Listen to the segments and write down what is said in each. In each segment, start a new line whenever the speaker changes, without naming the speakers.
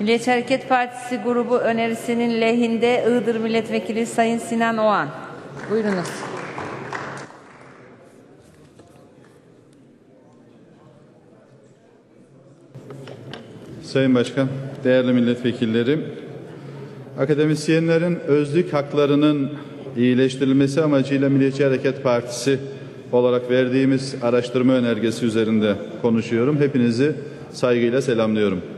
Milliyetçi Hareket Partisi grubu önerisinin lehinde Iğdır Milletvekili Sayın Sinan Oğan. Buyurunuz.
Sayın Başkan, değerli milletvekillerim, akademisyenlerin özlük haklarının iyileştirilmesi amacıyla Milliyetçi Hareket Partisi olarak verdiğimiz araştırma önergesi üzerinde konuşuyorum. Hepinizi saygıyla selamlıyorum.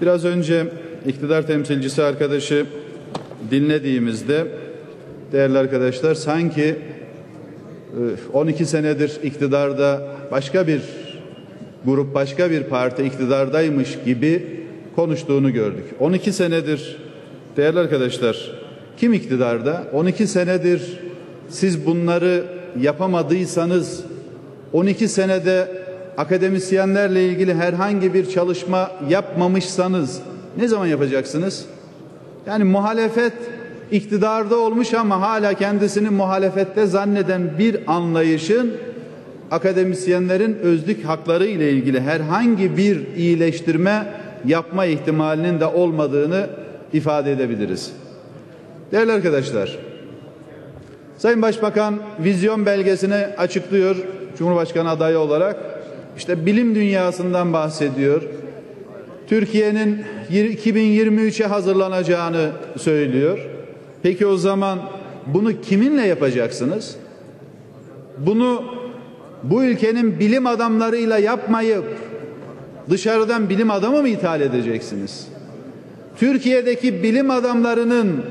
Biraz önce iktidar temsilcisi arkadaşı dinlediğimizde değerli arkadaşlar sanki 12 senedir iktidarda başka bir grup başka bir parti iktidardaymış gibi konuştuğunu gördük. 12 senedir değerli arkadaşlar kim iktidarda? 12 senedir siz bunları yapamadıysanız 12 senede akademisyenlerle ilgili herhangi bir çalışma yapmamışsanız ne zaman yapacaksınız? Yani muhalefet iktidarda olmuş ama hala kendisini muhalefette zanneden bir anlayışın akademisyenlerin özlük hakları ile ilgili herhangi bir iyileştirme yapma ihtimalinin de olmadığını ifade edebiliriz. Değerli arkadaşlar, Sayın Başbakan vizyon belgesini açıklıyor Cumhurbaşkanı adayı olarak. İşte bilim dünyasından bahsediyor. Türkiye'nin 2023'e hazırlanacağını söylüyor. Peki o zaman bunu kiminle yapacaksınız? Bunu bu ülkenin bilim adamlarıyla yapmayıp dışarıdan bilim adamı mı ithal edeceksiniz? Türkiye'deki bilim adamlarının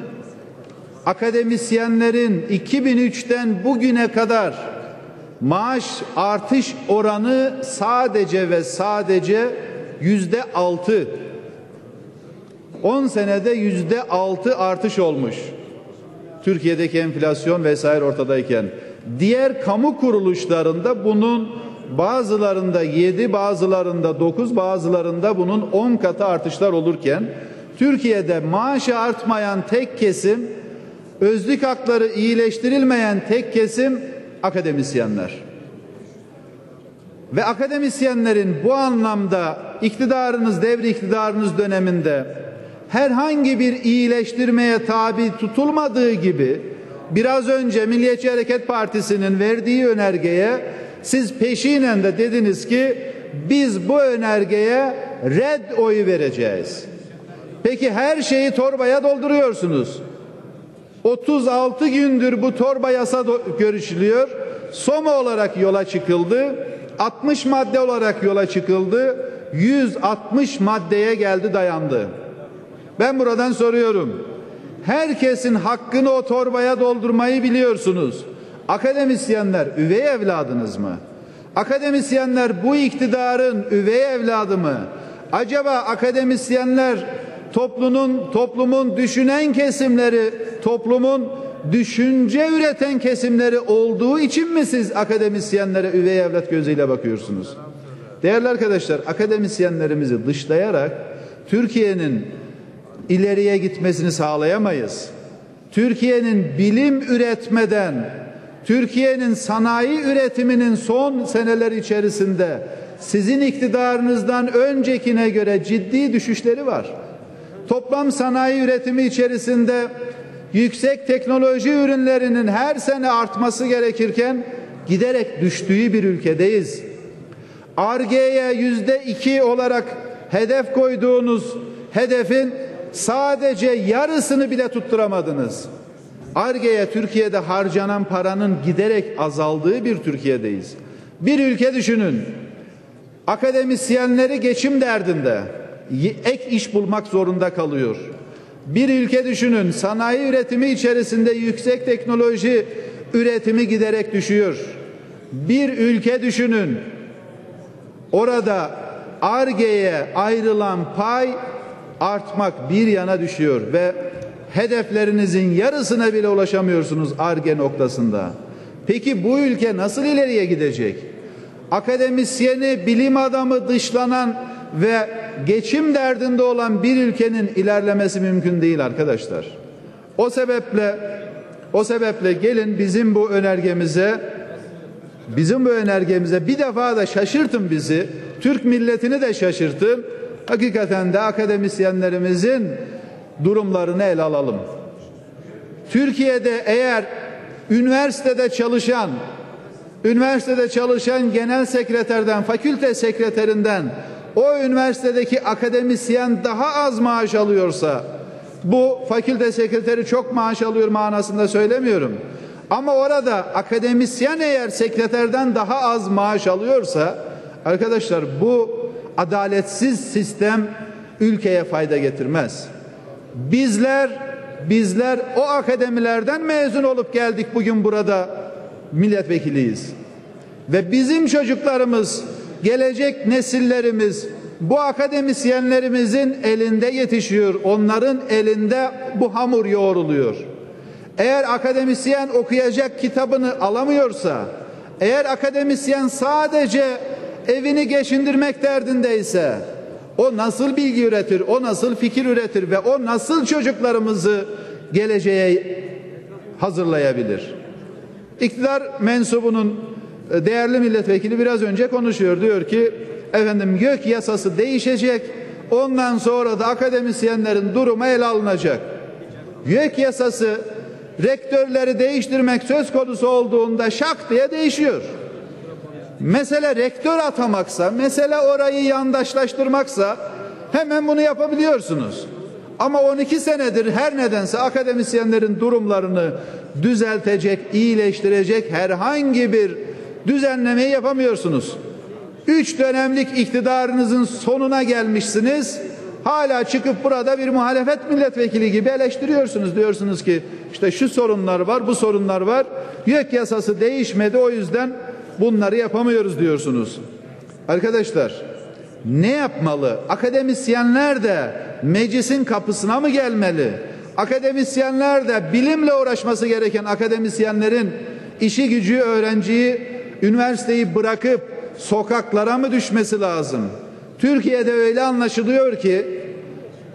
akademisyenlerin 2003'ten bugüne kadar maaş artış oranı sadece ve sadece yüzde altı. 10 senede yüzde altı artış olmuş. Türkiye'deki enflasyon vesaire ortadayken diğer kamu kuruluşlarında bunun bazılarında 7, bazılarında 9, bazılarında bunun 10 katı artışlar olurken Türkiye'de maaşı artmayan tek kesim, özlük hakları iyileştirilmeyen tek kesim akademisyenler. Ve akademisyenlerin bu anlamda iktidarınız, devri iktidarınız döneminde herhangi bir iyileştirmeye tabi tutulmadığı gibi biraz önce Milliyetçi Hareket Partisi'nin verdiği önergeye siz peşinen de dediniz ki biz bu önergeye red oyu vereceğiz. Peki her şeyi torbaya dolduruyorsunuz. 36 gündür bu torba yasa görüşülüyor. Soma olarak yola çıkıldı. 60 madde olarak yola çıkıldı. 160 maddeye geldi dayandı. Ben buradan soruyorum. Herkesin hakkını o torbaya doldurmayı biliyorsunuz. Akademisyenler üvey evladınız mı? Akademisyenler bu iktidarın üvey evladı mı? Acaba akademisyenler toplumun toplumun düşünen kesimleri, toplumun düşünce üreten kesimleri olduğu için mi siz akademisyenlere üvey evlat gözüyle bakıyorsunuz? Değerli arkadaşlar, akademisyenlerimizi dışlayarak Türkiye'nin ileriye gitmesini sağlayamayız. Türkiye'nin bilim üretmeden, Türkiye'nin sanayi üretiminin son seneler içerisinde sizin iktidarınızdan öncekine göre ciddi düşüşleri var. Toplam sanayi üretimi içerisinde yüksek teknoloji ürünlerinin her sene artması gerekirken giderek düştüğü bir ülkedeyiz. Arge'ye yüzde iki olarak hedef koyduğunuz hedefin sadece yarısını bile tutturamadınız. Arge'ye Türkiye'de harcanan paranın giderek azaldığı bir Türkiye'deyiz. Bir ülke düşünün. Akademisyenleri geçim derdinde ek iş bulmak zorunda kalıyor. Bir ülke düşünün sanayi üretimi içerisinde yüksek teknoloji üretimi giderek düşüyor. Bir ülke düşünün orada Arge'ye ayrılan pay artmak bir yana düşüyor ve hedeflerinizin yarısına bile ulaşamıyorsunuz Arge noktasında. Peki bu ülke nasıl ileriye gidecek? Akademisyeni, bilim adamı dışlanan ve geçim derdinde olan bir ülkenin ilerlemesi mümkün değil arkadaşlar. O sebeple o sebeple gelin bizim bu önergemize bizim bu önergemize bir defa da şaşırtın bizi. Türk milletini de şaşırtın. hakikaten de akademisyenlerimizin durumlarını ele alalım. Türkiye'de eğer üniversitede çalışan üniversitede çalışan genel sekreterden, fakülte sekreterinden o üniversitedeki akademisyen daha az maaş alıyorsa bu fakülte sekreteri çok maaş alıyor manasında söylemiyorum. Ama orada akademisyen eğer sekreterden daha az maaş alıyorsa arkadaşlar bu adaletsiz sistem ülkeye fayda getirmez. Bizler bizler o akademilerden mezun olup geldik bugün burada milletvekiliyiz. Ve bizim çocuklarımız, gelecek nesillerimiz bu akademisyenlerimizin elinde yetişiyor. Onların elinde bu hamur yoğruluyor. Eğer akademisyen okuyacak kitabını alamıyorsa, eğer akademisyen sadece evini geçindirmek derdindeyse, o nasıl bilgi üretir, o nasıl fikir üretir ve o nasıl çocuklarımızı geleceğe hazırlayabilir? İktidar mensubunun değerli milletvekili biraz önce konuşuyor. Diyor ki efendim gök yasası değişecek. Ondan sonra da akademisyenlerin durumu ele alınacak. Gök yasası rektörleri değiştirmek söz konusu olduğunda şak diye değişiyor. Mesele rektör atamaksa, mesele orayı yandaşlaştırmaksa hemen bunu yapabiliyorsunuz. Ama 12 senedir her nedense akademisyenlerin durumlarını düzeltecek, iyileştirecek herhangi bir düzenlemeyi yapamıyorsunuz. Üç dönemlik iktidarınızın sonuna gelmişsiniz. Hala çıkıp burada bir muhalefet milletvekili gibi eleştiriyorsunuz. Diyorsunuz ki işte şu sorunlar var, bu sorunlar var. YÖK yasası değişmedi o yüzden bunları yapamıyoruz diyorsunuz. Arkadaşlar ne yapmalı? Akademisyenler de meclisin kapısına mı gelmeli? Akademisyenler de bilimle uğraşması gereken akademisyenlerin işi gücü öğrenciyi üniversiteyi bırakıp sokaklara mı düşmesi lazım? Türkiye'de öyle anlaşılıyor ki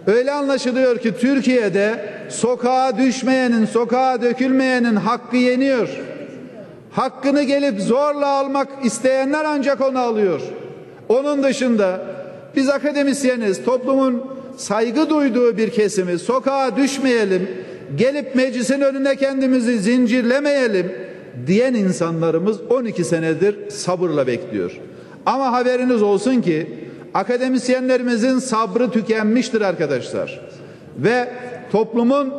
öyle anlaşılıyor ki Türkiye'de sokağa düşmeyenin, sokağa dökülmeyenin hakkı yeniyor. Hakkını gelip zorla almak isteyenler ancak onu alıyor. Onun dışında biz akademisyeniz, toplumun saygı duyduğu bir kesimi sokağa düşmeyelim, gelip meclisin önüne kendimizi zincirlemeyelim diyen insanlarımız 12 senedir sabırla bekliyor. Ama haberiniz olsun ki akademisyenlerimizin sabrı tükenmiştir arkadaşlar. Ve toplumun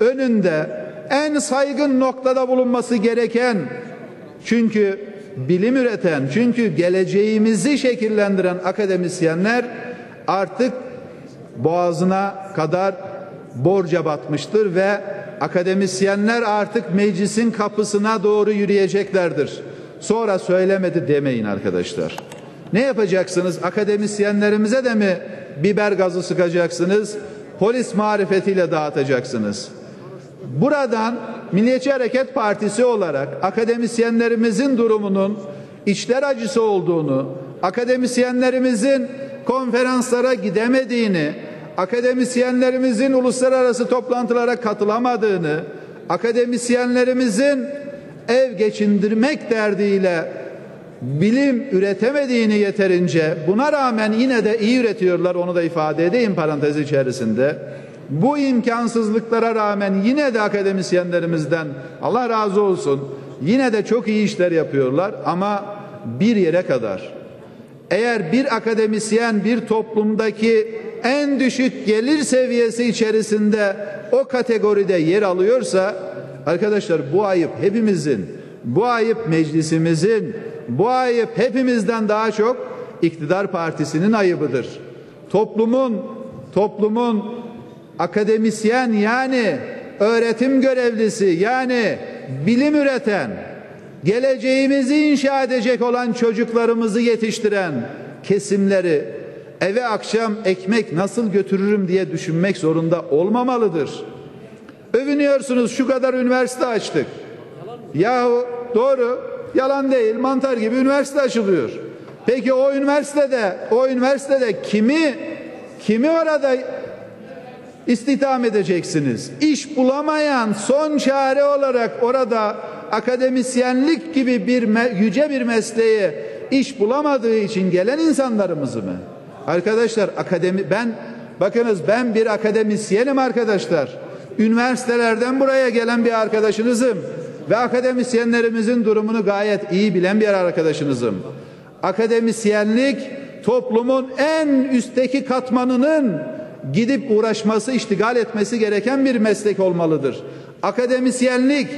önünde en saygın noktada bulunması gereken çünkü bilim üreten, çünkü geleceğimizi şekillendiren akademisyenler artık boğazına kadar borca batmıştır ve akademisyenler artık meclisin kapısına doğru yürüyeceklerdir. Sonra söylemedi demeyin arkadaşlar. Ne yapacaksınız? Akademisyenlerimize de mi biber gazı sıkacaksınız? Polis marifetiyle dağıtacaksınız. Buradan Milliyetçi Hareket Partisi olarak akademisyenlerimizin durumunun içler acısı olduğunu, akademisyenlerimizin konferanslara gidemediğini, akademisyenlerimizin uluslararası toplantılara katılamadığını, akademisyenlerimizin ev geçindirmek derdiyle bilim üretemediğini yeterince buna rağmen yine de iyi üretiyorlar onu da ifade edeyim parantez içerisinde. Bu imkansızlıklara rağmen yine de akademisyenlerimizden Allah razı olsun yine de çok iyi işler yapıyorlar ama bir yere kadar. Eğer bir akademisyen bir toplumdaki en düşük gelir seviyesi içerisinde o kategoride yer alıyorsa arkadaşlar bu ayıp hepimizin, bu ayıp meclisimizin, bu ayıp hepimizden daha çok iktidar partisinin ayıbıdır. Toplumun toplumun akademisyen yani öğretim görevlisi yani bilim üreten geleceğimizi inşa edecek olan çocuklarımızı yetiştiren kesimleri eve akşam ekmek nasıl götürürüm diye düşünmek zorunda olmamalıdır. Övünüyorsunuz şu kadar üniversite açtık. Yahu doğru yalan değil mantar gibi üniversite açılıyor. Peki o üniversitede o üniversitede kimi kimi orada istihdam edeceksiniz? İş bulamayan son çare olarak orada akademisyenlik gibi bir yüce bir mesleğe iş bulamadığı için gelen insanlarımızı mı? Arkadaşlar akademi ben bakınız ben bir akademisyenim arkadaşlar. Üniversitelerden buraya gelen bir arkadaşınızım ve akademisyenlerimizin durumunu gayet iyi bilen bir arkadaşınızım. Akademisyenlik toplumun en üstteki katmanının gidip uğraşması, iştigal etmesi gereken bir meslek olmalıdır. Akademisyenlik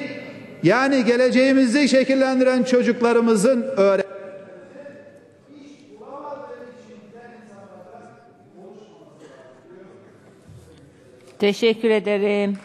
yani geleceğimizi şekillendiren çocuklarımızın öğren
Teşekkür ederim.